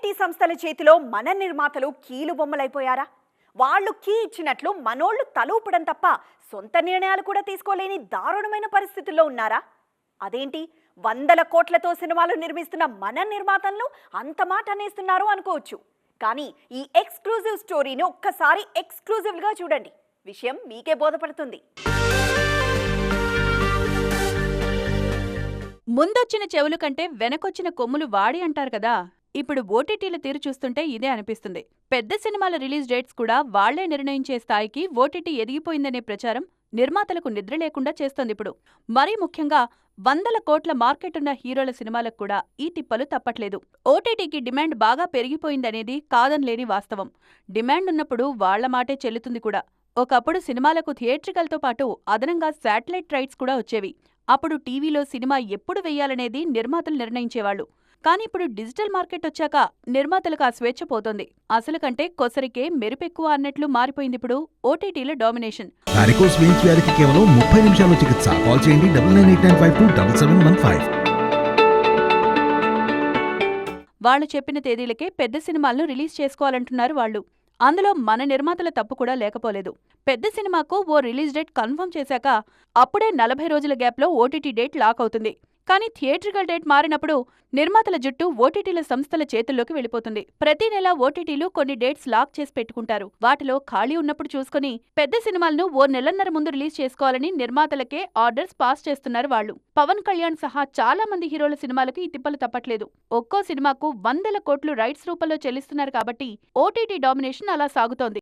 OTT సంస్థల చేతిలో మన నిర్మాతలు కీలు బొమ్మలైపోయారా? వాళ్ళు కీ ఇచ్చినట్లు మనోళ్ళు తలూపడం తప్ప సొంత నిర్ణయాలు కూడా తీసుకోలేని దారుణమైన పరిస్థితుల్లో ఉన్నారా? అదేంటి? వందల కోట్లతో సినిమాలు నిర్మిస్తున్న మన నిర్మాతలను అంత మాట అనేస్తున్నారు అనుకోవచ్చు. కానీ ఈ ఎక్స్క్లూజివ్ స్టోరీని ఒక్కసారి ఎక్స్క్లూజివ్గా చూడండి. విషయం మీకే బోధపడుతుంది. ముందొచ్చిన చెవులు కంటే వెనకొచ్చిన కొమ్ములు వాడి అంటారు కదా. ఇప్పుడు ఓటీటీల తీరు చూస్తుంటే ఇదే అనిపిస్తుంది. పెద్ద సినిమాల రిలీజ్ డేట్స్ కూడా వాళ్ళే నిర్ణయించే స్థాయికి ఓటీటీ ఎదిగిపోయిందనే ప్రచారం నిర్మాతలకు నిద్ర లేకుండా చేస్తోంది ఇప్పుడు. మరీ ముఖ్యంగా వందల కోట్ల మార్కెట్ ఉన్న హీరోల సినిమాలకు కూడా ఈ తిప్పలు తప్పట్లేదు. ఓటీటీకి డిమాండ్ బాగా పెరిగిపోయిందనేది కాదనలేని వాస్తవం. డిమాండ్ ఉన్నప్పుడు వాళ్ళ మాటే చెల్లుతుంది కూడా. ఒకప్పుడు సినిమాలకు థియేట్రికల్తో పాటు అదనంగా శాటిలైట్ రైట్స్ కూడా వచ్చేవి. అప్పుడు టీవీలో సినిమా ఎప్పుడు వెయ్యాలనేది నిర్మాతలు నిర్ణయించేవాళ్ళు కానీ ఇప్పుడు డిజిటల్ మార్కెట్ వచ్చాక నిర్మాతలకు ఆ స్వేచ్ఛ పోతోంది. అసలు కంటే కొసరికే మెరుపెక్కువ అన్నట్లు మారిపోయిందిప్పుడు ఓటీటీల డామినేషన్. కేవలం ముప్పై నిమిషాల్లో చికిత్స. కాల్ చేయండి double nine eight nine five two double seven one five. వాళ్ళు చెప్పిన తేదీలకే పెద్ద సినిమాలను రిలీజ్ చేసుకోవాలంటున్నారు వాళ్ళు. అందులో మన నిర్మాతల తప్పు కూడా లేకపోలేదు. పెద్ద సినిమాకు ఓ రిలీజ్ డేట్ కన్ఫర్మ్ చేశాక అప్పుడే నలభై రోజుల గ్యాప్లో ఓటీటీ డేట్ లాక్ అవుతుంది. కానీ థియేట్రికల్ డేట్ మారినప్పుడు నిర్మాతల జుట్టు ఓటీటీల సంస్థల చేతుల్లోకి వెళ్ళిపోతుంది. ప్రతి నెల ఓటీటీలు కొన్ని డేట్స్ లాక్ చేసి పెట్టుకుంటారు. వాటిలో ఖాళీ ఉన్నప్పుడు చూసుకుని పెద్ద సినిమాలను ఓ నెలన్నర ముందు రిలీజ్ చేసుకోవాలని నిర్మాతలకే ఆర్డర్స్ పాస్ చేస్తున్నారు వాళ్ళు. పవన్ కళ్యాణ్ సహా చాలా మంది హీరోల సినిమాలకు ఈ తిప్పలు తప్పట్లేదు. ఒక్కో సినిమాకు వందల కోట్లు రైట్స్ రూపంలో చెల్లిస్తున్నారు కాబట్టి ఓటీటీ డామినేషన్ అలా సాగుతోంది.